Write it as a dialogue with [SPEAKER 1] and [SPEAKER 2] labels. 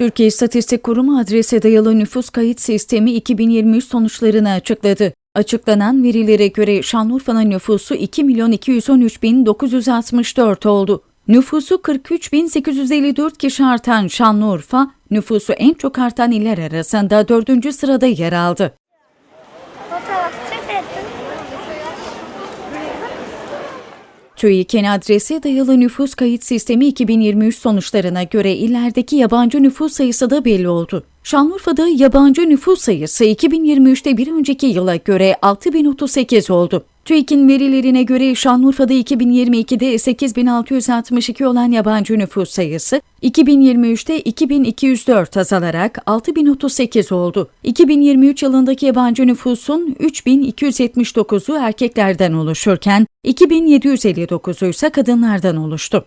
[SPEAKER 1] Türkiye İstatistik Kurumu adrese dayalı nüfus kayıt sistemi 2023 sonuçlarını açıkladı. Açıklanan verilere göre Şanlıurfa'nın nüfusu 2 milyon 213 bin 964 oldu. Nüfusu 43 bin 854 kişi artan Şanlıurfa, nüfusu en çok artan iller arasında dördüncü sırada yer aldı. TÜİK'in adrese dayalı nüfus kayıt sistemi 2023 sonuçlarına göre illerdeki yabancı nüfus sayısı da belli oldu. Şanlıurfa'da yabancı nüfus sayısı 2023'te bir önceki yıla göre 6038 oldu. TÜİK'in verilerine göre Şanlıurfa'da 2022'de 8662 olan yabancı nüfus sayısı 2023'te 2204 azalarak 6038 oldu. 2023 yılındaki yabancı nüfusun 3279'u erkeklerden oluşurken 2759'u ise kadınlardan oluştu.